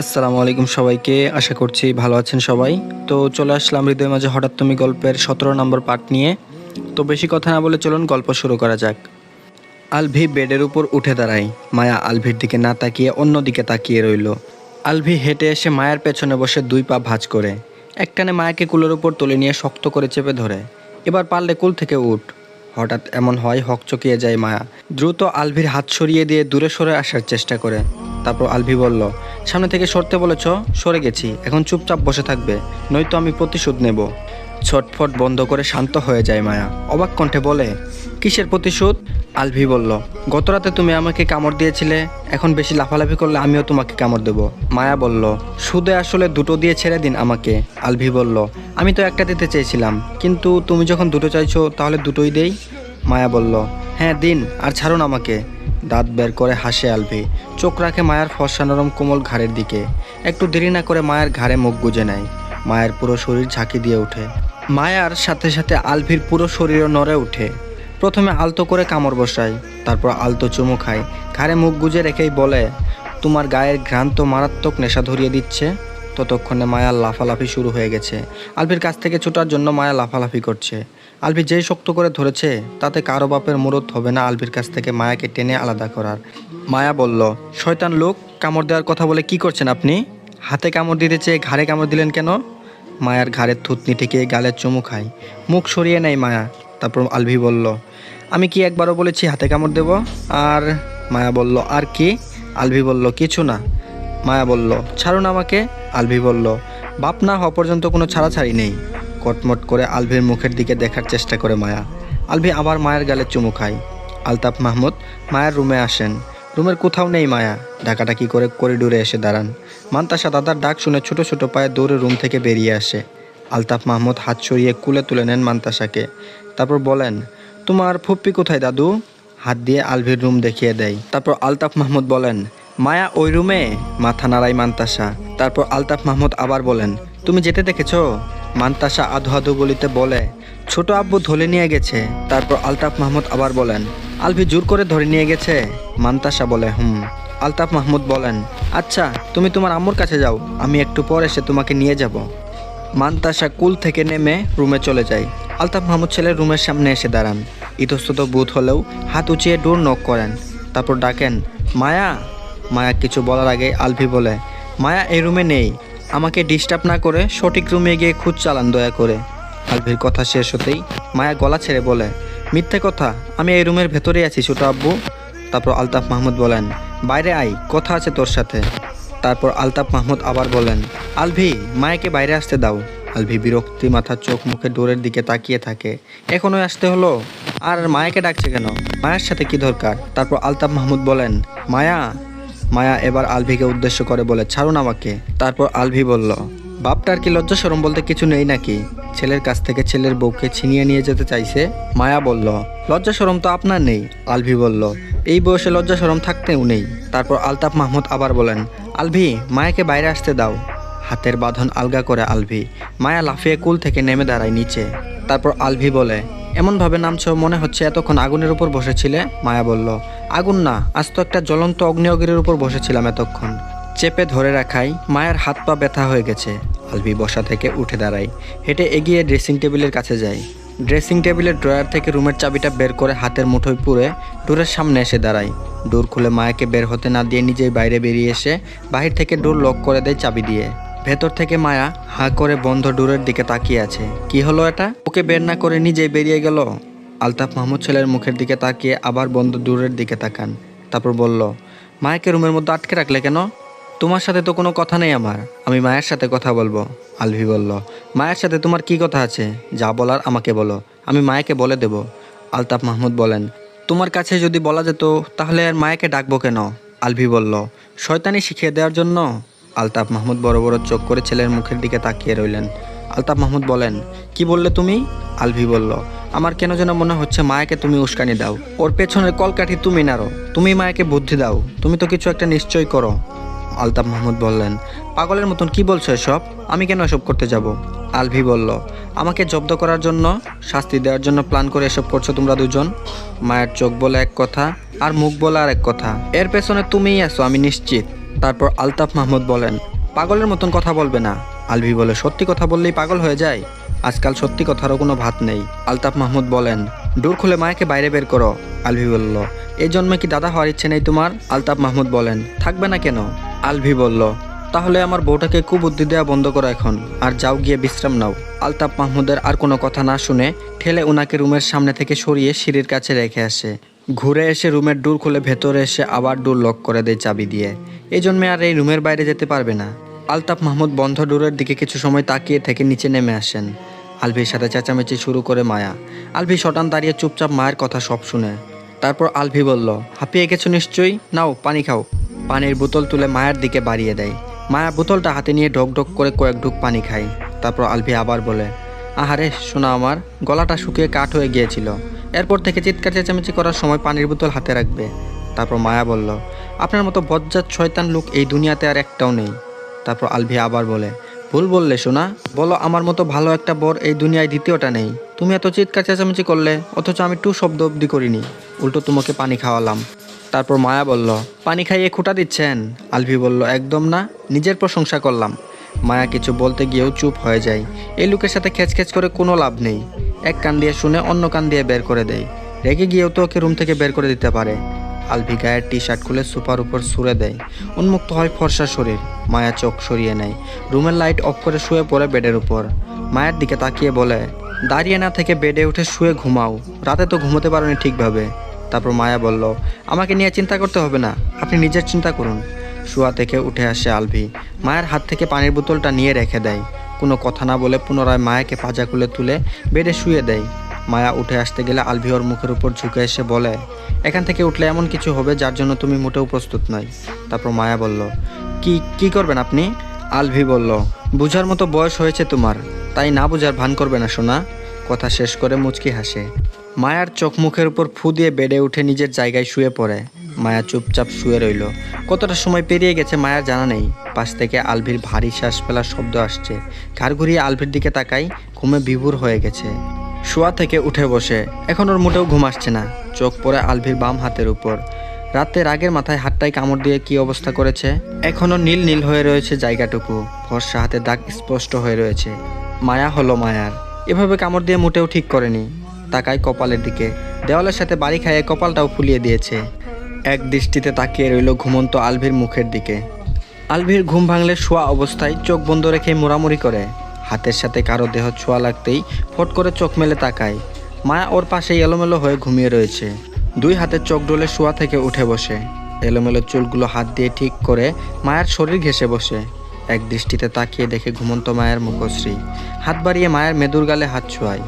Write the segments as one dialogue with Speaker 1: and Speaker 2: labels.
Speaker 1: আসসালামু আলাইকুম সবাইকে, আশা করছি ভালো আছেন সবাই। তো চলে আসলাম হৃদয় মাঝে হঠাৎ তুমি গল্পের সতেরো নম্বর পার্ট নিয়ে। তো বেশি কথা না বলে চলুন গল্প শুরু করা যাক। আলভি বেডের উপর উঠে দাঁড়ায়। মায়া আলভির দিকে না তাকিয়ে অন্যদিকে তাকিয়ে রইল। আলভি হেঁটে এসে মায়ের পেছনে বসে দুই পা ভাঁজ করে। একটানে মায়াকে কুলের উপর তুলে নিয়ে শক্ত করে চেপে ধরে। এবার পারলে কুল থেকে উঠ। হঠাৎ এমন হয় হকচকিয়ে যায় মায়া। দ্রুত আলভির হাত সরিয়ে দিয়ে দূরে সরে আসার চেষ্টা করে। তারপর আলভি বলল সামনে থেকে সরতে বলেছ, সরে গেছি, এখন চুপচাপ বসে থাকবে, নয়তো আমি প্রতিশোধ নেব। ছটফট বন্ধ করে শান্ত হয়ে যায় মায়া। অবাক কণ্ঠে বলে, কিসের প্রতিশোধ? আলভি বলল, গতরাতে তুমি আমাকে কামড় দিয়েছিলে, এখন বেশি লাফালাফি করলে আমিও তোমাকে কামড় দেব। মায়া বলল, সুদে আসলে দুটো দিয়ে ছেড়ে দিন আমাকে। আলভি বলল, আমি তো একটা দিতে চেয়েছিলাম, কিন্তু তুমি যখন দুটো চাইছো তাহলে দুটোই দেই? মায়া বলল হ্যাঁ দিন, আর ছাড়ুন আমাকে। দাঁত বের করে হাসে আলভি। চোখ রাখে মায়ার ফর্সা নরম কোমল ঘাড়ের দিকে। একটু দেরি না করে মায়ের ঘাড়ে মুখ গুজে নেয়। মায়ের পুরো শরীর ঝাঁকি দিয়ে ওঠে। মায়ার সাথে সাথে আলভির পুরো শরীরও নড়ে ওঠে। প্রথমে আলতো করে কামড় বসায়, তারপর আলতো চুমু খায়। ঘাড়ে মুখ গুজে রেখেই বলে, তোমার গায়ের ঘ্রাণ তো মারাত্মক নেশা ধরিয়ে দিচ্ছে? ততক্ষণে মায়া লাফালাফি শুরু হয়ে গেছে। আলভির কাছ থেকে ছোটার জন্য মায়া লাফালাফি করছে। আলভি যেই শক্ত করে ধরেছে, তাতে কারও বাপের মুরত হবে না আলভির কাছ থেকে মায়াকে টেনে আলাদা করার। মায়া বলল, শয়তান লোক, কামড় দেওয়ার কথা বলে কি করছেন আপনি? হাতে কামড় দিতে চেয়ে ঘাড়ে কামড় দিলেন কেন? মায়ার ঘাড়ের থুতনি থেকে গালের চুমু খায়। মুখ সরিয়ে নেয় মায়া। তারপর আলভি বলল, আমি কি একবারও বলেছি হাতে কামড় দেব? আর মায়া বলল, আর কি? আলভি বলল, কিছু না। মায়া বলল, ছাড়ুন আমাকে। আলভি বলল, বাপ না হওয়া পর্যন্ত কোনো ছাড়াছাড়ি নেই। কটমট করে আলভির মুখের দিকে দেখার চেষ্টা করে মায়া। আলভি আবার মায়ের গালে চুমু খায়। আলতাফ মাহমুদ মায়ের রুমে আসেন। রুমের কোথাও নেই মায়া। ডাকাডাকি করে করিডোরে এসে দাঁড়ান? মান্তাসা দাদার ডাক শুনে ছোট ছোট পায়ে দৌড়ে রুম থেকে বেরিয়ে আসে। আলতাফ মাহমুদ হাত সরিয়ে কুলে তুলে নেন মান্তাসাকে। তারপর বলেন, তোমার ফুপ্পি কোথায়, দাদু? হাত দিয়ে আলভির রুম দেখিয়ে দেয়। তারপর আলতাফ মাহমুদ বলেন, মায়া ওই রুমে? মাথা নাড়াই মান্তাসা। তারপর আলতাফ মাহমুদ আবার বলেন, তুমি যেতে দেখেছ? মান্তাসা আধু আধু বলিতে বলে, ছোট আব্বু ধরে নিয়ে গেছে। তারপর আলতাফ মাহমুদ আবার বলেন, আলভি জোর করে ধরে নিয়ে গেছে? মান্তাসা বলে, হুম। আলতাফ মাহমুদ বলেন আচ্ছা তুমি তোমার আম্মুর কাছে যাও, আমি একটু পর এসে তোমাকে নিয়ে যাব। মান্তাসা কুল থেকে নেমে রুমে চলে যায়। আলতাফ মাহমুদ ছেলের রুমের সামনে এসে দাঁড়ান। ইতস্তত বুথ হলেও হাত উঁচিয়ে ডোর নক করেন। তারপর ডাকেন, মায়া? মায়া কিছু বলার আগে আলভি বলে, মায়া এই রুমে নেই। আমাকে ডিস্টার্ব না করে সঠিক রুমে গিয়ে খুঁজ চালান, দয়া করে। আলভির কথা শেষ হতেই মায়া গলা ছেড়ে বলে, মিথ্যে কথা, আমি এই রুমের ভেতরেই আছি, ছোট আব্বু। তারপর আলতাফ মাহমুদ বলেন, বাইরে আই কথা আছে তোর সাথে। তারপর আলতাফ মাহমুদ আবার বলেন, আলভি, মায়াকে বাইরে আসতে দাও। আলভি বিরক্তি মাথার চোখ মুখে ডোরের দিকে তাকিয়ে থাকে এখনই আসতে হলো? আর মায়াকে ডাকছে কেন? মায়ের সাথে কি দরকার? তারপর আলতাফ মাহমুদ বলেন, মায়া মায়া এবার আলভিকে উদ্দেশ্য করে বলে, ছাড়ুন আমাকে। তারপর আলভি বলল, বাপটার কি লজ্জা সরম বলতে কিছু নেই নাকি? ছেলের কাছ থেকে ছেলের বউকে ছিনিয়ে নিয়ে যেতে চাইছে? মায়া বলল, লজ্জা সরম তো আপনার নেই। আলভি বলল, এই বয়সে লজ্জা সরম থাকতেও নেই। তারপর আলতাফ মাহমুদ আবার বলেন, আলভি, মায়াকে বাইরে আসতে দাও। হাতের বাঁধন আলগা করে আলভি, মায়া লাফিয়ে কুল থেকে নেমে দাঁড়ায় নিচে। তারপর আলভি বলে এমনভাবে নামছো, মনে হচ্ছে এতক্ষণ আগুনের উপর বসেছিলে, মায়া বলল। আগুন না, আজ তো একটা জ্বলন্ত অগ্নিঅগিরের উপর বসেছিলাম এতক্ষণ। চেপে ধরে রাখাই, মায়ের হাত পা ব্যথা হয়ে গেছে। আলভি বসা থেকে উঠে দাঁড়ায় হেঁটে এগিয়ে ড্রেসিং টেবিলের কাছে যাই। ড্রেসিং টেবিলের ড্রয়ার থেকে রুমের চাবিটা বের করে হাতের মুঠোয় পুরে ডোরের সামনে এসে দাঁড়ায় ডোর খুলে মায়াকে বের হতে না দিয়ে নিজেই বাইরে বেরিয়ে এসে বাহির থেকে ডোর লক করে দেয় চাবি দিয়ে। ভেতর থেকে মায়া হা করে বন্ধ ডোরের দিকে তাকিয়ে আছে। কি হলো এটা? ওকে বের না করে নিজেই বেরিয়ে গেল? আলতাফ মাহমুদ ছেলের মুখের দিকে তাকিয়ে আবার বন্ধ দূরের দিকে তাকান। তারপর বলল, মায়াকে রুমের মধ্যে আটকে রাখলে কেন? তোমার সাথে তো কোনো কথা নেই আমার। আমি মায়ের সাথে কথা বলব। আলভি বলল, মায়ের সাথে তোমার কি কথা আছে? যা বলার আমাকে বলো। আমি মায়াকে বলে দেব। আলতাফ মাহমুদ বলেন, তোমার কাছে যদি বলা যেত, তাহলে আর মায়াকে ডাকবো কেন? আলভি বলল, শয়তানি শিখিয়ে দেওয়ার জন্য? আলতাফ মাহমুদ বড় বড় চোখ করে ছেলের মুখের দিকে তাকিয়ে রইলেন। আলতাফ মাহমুদ বলেন, কি বললে তুমি? আলভি বলল, আমার কেন যেন মনে হচ্ছে মায়াকে তুমি উস্কানি দাও। ওর পেছনের কলকাঠি তুমি নাড়ো। তুমি মায়াকে বুদ্ধি দাও। তুমি তো কিছু একটা নিশ্চয় করো। আলতাফ মাহমুদ বললেন, পাগলের মতন কি বলছো এসব? আমি কেন এসব করতে যাব? আলভি বলল, আমাকে জব্দ করার জন্য, শাস্তি দেওয়ার জন্য প্ল্যান করে এসব করছ তোমরা দুজন? মায়ের চোখ বলে এক কথা, আর মুখ বলে আর এক কথা, এর পেছনে তুমিই আছো, আমি নিশ্চিত। তারপর আলতাফ মাহমুদ বলেন, পাগলের মতন কথা বলবে না। আলভি বলে, সত্যি কথা বললেই পাগল হয়ে যায়? আজকাল সত্যি কথারও কোনো ভাত নেই। আলতাফ মাহমুদ বলেন ডোর খুলে মায়াকে বাইরে বের করো। আলভি বলল এই জন্মে কি দাদা হওয়ার ইচ্ছে নেই তোমার? আলতাফ মাহমুদ বলেন, থাকবে না কেন? আলভি বলল, তাহলে আমার বউটাকে কুবুদ্ধি দেওয়া বন্ধ করো এখন, আর যাও গিয়ে বিশ্রাম নাও। আলতাফ মাহমুদের আর কোনো কথা না শুনে ঠেলে ওনাকে রুমের সামনে থেকে সরিয়ে সিঁড়ির কাছে রেখে আসে। ঘুরে এসে রুমের ডোর খুলে ভেতরে এসে আবার ডোর লক করে দেয় চাবি দিয়ে। এই জন্মে আর এই রুমের বাইরে যেতে পারবে না। আলতাফ মাহমুদ বন্ধ ডোরের দিকে কিছু সময় তাকিয়ে থেকে নিচে নেমে আসেন। আলভির সাথে চেঁচামেচি শুরু করে মায়া। আলভি শটান দাঁড়িয়ে চুপচাপ মায়ের কথা সব শুনে। তারপর আলভি বলল, হাঁপিয়ে গেছো নিশ্চয়ই? নাও, পানি খাও। পানির বোতল তুলে মায়ের দিকে বাড়িয়ে দেয়। মায়া বোতলটা হাতে নিয়ে ঢোক ঢোক করে কয়েক ঢুক পানি খায়। তারপর আলভি আবার বলে, আহারে, শোনা আমার, গলাটা শুকিয়ে কাঠ হয়ে গিয়েছিল। এরপর থেকে চিৎকার চেঁচামেচি করার সময় পানির বোতল হাতে রাখবে। তারপর মায়া বলল, আপনার মতো বজ্জাত শয়তান লোক এই দুনিয়াতে আর একটাও নেই। তারপর আলভি আবার বলে, ভুল বললে শোনা বলো আমার মতো ভালো একটা বর এই দুনিয়ায় দ্বিতীয়টা নেই। তুমি এত চিৎকার চেঁচামেচি করলে, অথচ আমি টু শব্দ অবধি করিনি। উল্টো তোমাকে পানি খাওয়ালাম। তারপর মায়া বলল, পানি খাইয়ে খুঁটা দিচ্ছেন? আলভি বলল, একদম না, নিজের প্রশংসা করলাম। মায়া কিছু বলতে গিয়েও চুপ হয়ে যায়। এই লোকের সাথে খেচখেচ করে কোনো লাভ নেই। এক কান দিয়ে শুনে অন্য কান দিয়ে বের করে দেয়। রেগে গিয়েও তো ওকে রুম থেকে বের করে দিতে পারে। আলভি গায়ের টি শার্ট খুলে সুপার উপর সুরে দেয়। উন্মুক্ত হয় ফর্সা শরীর। মায়া চোখ সরিয়ে নেয়। রুমের লাইট অফ করে শুয়ে পড়ে বেডের উপর। মায়ের দিকে তাকিয়ে বলে, দাঁড়িয়ে না থেকে বেডে উঠে শুয়ে ঘুমাও। রাতে তো ঘুমোতে পারোনি ঠিকভাবে। তারপর মায়া বলল, আমাকে নিয়ে চিন্তা করতে হবে না। আপনি নিজের চিন্তা করুন। শুয়া থেকে উঠে আসে আলভি। মায়ের হাত থেকে পানির বোতলটা নিয়ে রেখে দেয়। কথা না বলে পুনরায় মায়াকে পাজা খুলে তুলে বেডে শুয়ে দেয়। মায়া উঠে আসতে গেলে আলভি ওর মুখের উপর ঝুঁকে এসে বলে, এখান থেকে উঠলে এমন কিছু হবে যার জন্য তুমি মোটেও প্রস্তুত নয়। তারপর মায়া বলল, কি কি করবেন আপনি? আলভি বলল, বুঝার মতো বয়স হয়েছে তোমার, তাই না বুঝার ভান করবে না শোনা কথা শেষ করে মুচকি হাসে। মায়ার চোখ মুখের উপর ফু দিয়ে বেডে উঠে নিজের জায়গায় শুয়ে পড়ে। মায়া চুপচাপ শুয়ে রইল। কতটা সময় পেরিয়ে গেছে মায়ার জানা নেই। পাশ থেকে আলভির ভারী শ্বাস ফেলার শব্দ আসছে। ঘাড় ঘুরিয়ে আলভির দিকে তাকাই, ঘুমে বিভোর হয়ে গেছে। শোয়া থেকে উঠে বসে, এখন ওর মোটেও ঘুম আসছে না। চোখ পড়ে আলভির বাম হাতের উপর। রাতে রাগের মাথায় হাতটায় কামড় দিয়ে কি অবস্থা করেছে? এখনও নীল নীল হয়ে রয়েছে জায়গাটুকু। ফর্সা হাতে দাগ স্পষ্ট হয়ে রয়েছে। মায়া হলো মায়ার। এভাবে কামড় দিয়ে মোটেও ঠিক করেনি। তাকায় কপালের দিকে। দেওয়ালের সাথে বাড়ি খাইয়ে কপালটাও ফুলিয়ে দিয়েছে। এক দৃষ্টিতে তাকিয়ে রইল ঘুমন্ত আলভির মুখের দিকে। আলভির ঘুম ভাঙলে শোয়া অবস্থায় চোখ বন্ধ রেখে মোড়ামুড়ি করে। হাতের সাথে কারও দেহ ছোঁয়া লাগতেই ফট করে চোখ মেলে তাকায়। মায়া ওর পাশেই এলোমেলো হয়ে ঘুমিয়ে রয়েছে। দুই হাতের চোখ ডলে শোয়া থেকে উঠে বসে। এলোমেলো চুলগুলো হাত দিয়ে ঠিক করে মায়ের শরীর ঘেঁষে বসে। এক দৃষ্টিতে তাকিয়ে দেখে ঘুমন্ত মায়ের মুখশ্রী। হাত বাড়িয়ে মায়ের মেদুর গালে হাত ছোঁয়ায়।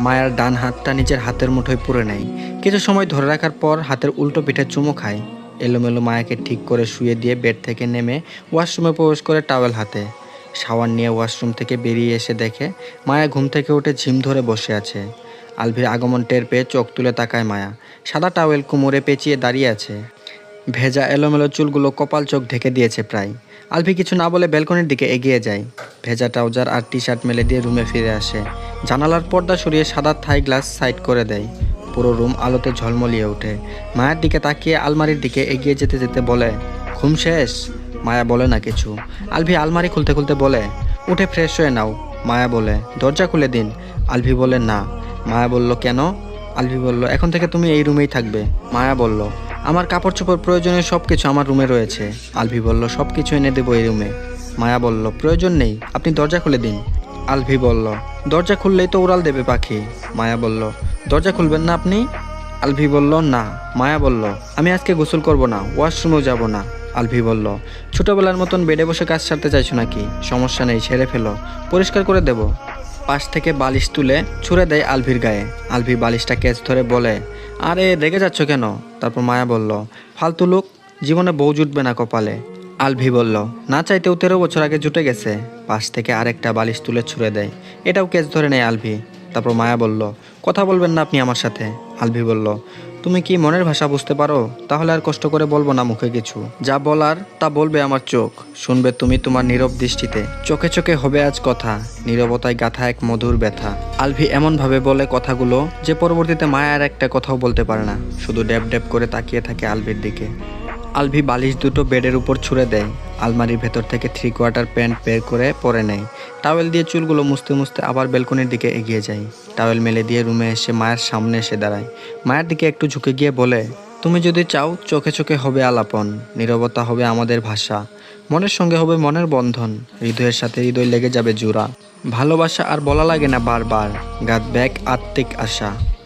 Speaker 1: মায়ের ডান হাতটা নিজের হাতের মুঠোয় পুরে নেয়। কিছু সময় ধরে রাখার পর হাতের উল্টো পিঠে চুমো খায়। এলোমেলো মায়াকে ঠিক করে শুয়ে দিয়ে বেড থেকে নেমে ওয়াশরুমে প্রবেশ করে টাওয়েল হাতে। শাওয়ার নিয়ে ওয়াশরুম থেকে বেরিয়ে এসে দেখে মায়া ঘুম থেকে উঠে ঝিম ধরে বসে আছে। আলভির আগমন টের পেয়ে চোখ তুলে তাকায় মায়া। সাদা টাওয়েল কোমরে পেঁচিয়ে দাঁড়িয়ে আছে। ভেজা এলোমেলো চুলগুলো কপাল চোখ ঢেকে দিয়েছে প্রায়। আলভি কিছু না বলে ব্যালকনির দিকে এগিয়ে যায়। ভেজা ট্রাউজার আর টি শার্ট মেলে দিয়ে রুমে ফিরে আসে। জানালার পর্দা সরিয়ে সাদা থাই গ্লাস সাইড করে দেয়। পুরো রুম আলোতে ঝলমলিয়ে ওঠে। মায়ের দিকে তাকিয়ে আলমারির দিকে এগিয়ে যেতে যেতে বলে, ঘুম শেষ? মায়া বলে না কিছু। আলভি আলমারি খুলতে খুলতে বলে, উঠে ফ্রেশ হয়ে নাও। মায়া বলে, দরজা খুলে দিন। আলভি বলে, না। মায়া বলল, কেন? আলভি বলল, এখন থেকে তুমি এই রুমেই থাকবে। মায়া বলল, আমার কাপড় চোপড় প্রয়োজনীয় সব কিছু আমার রুমে রয়েছে। আলভি বলল সব কিছু এনে দেবো এই রুমে। মায়া বলল, প্রয়োজন নেই, আপনি দরজা খুলে দিন। আলভি বলল, দরজা খুললেই তো উড়াল দেবে পাখি। মায়া বলল দরজা খুলবেন না আপনি? আলভি বলল, না। মায়া বলল, আমি আজকে গোসল করব না, ওয়াশরুমেও যাব না। আলভি বলল, ছোটবেলার মতন বেডে বসে কাজ সারতে চাইছো নাকি? সমস্যা নেই সেরে ফেলো। পরিষ্কার করে দেব। পাশ থেকে বালিশ তুলে ছুঁড়ে দেয় আলভির গায়ে। আলভি বালিশটা কেচ ধরে বলে, আরে, রেগে যাচ্ছ কেন? তারপর মায়া বলল, ফালতু লোক, জীবনে বউ জুটবে না কপালে। আলভি বলল, না চাইতেও তেরো বছর আগে জুটে গেছে। পাশ থেকে আরেকটা বালিশ তুলে ছুঁড়ে দেয়। এটাও কেচ ধরে নেয় আলভি। তারপর মায়া বলল, কথা বলবেন না আপনি আমার সাথে। আলভি বলল, তুমি কি মনের ভাষা বুঝতে পারো? তাহলে আর কষ্ট করে বলব না মুখে কিছু। যা বলার তা বলবে আমার চোখ। শুনবে তুমি তোমার নীরব দৃষ্টিতে। চোখে চোখে হবে আজ কথা। নীরবতায় গাথা এক মধুর ব্যথা। আলভি এমনভাবে বলে কথাগুলো যে পরবর্তীতে মায়া আর একটা কথাও বলতে পারে না। শুধু ড্যাব ড্যাব করে তাকিয়ে থাকে আলভির দিকে। আলভি বালিশ দুটো বেডের উপর ছুঁড়ে দেয়। আলমারির ভেতর থেকে থ্রি কোয়ার্টার প্যান্ট বের করে পরে নেয়। টাওয়েল দিয়ে চুলগুলো মুছতে মুছতে আবার বেলকনির দিকে এগিয়ে যায়। টাওয়েল মেলে দিয়ে রুমে এসে মায়ের সামনে এসে দাঁড়ায়। মায়ের দিকে একটু ঝুঁকে গিয়ে বলে, তুমি যদি চাও, চোখে চোখে হবে আলাপন। নীরবতা হবে আমাদের ভাষা। মনের সঙ্গে হবে মনের বন্ধন। হৃদয়ের সাথে হৃদয় লেগে যাবে জোড়া। ভালোবাসা আর বলা লাগে না বারবার। গাত ব্যাগ আত্মিক আশা।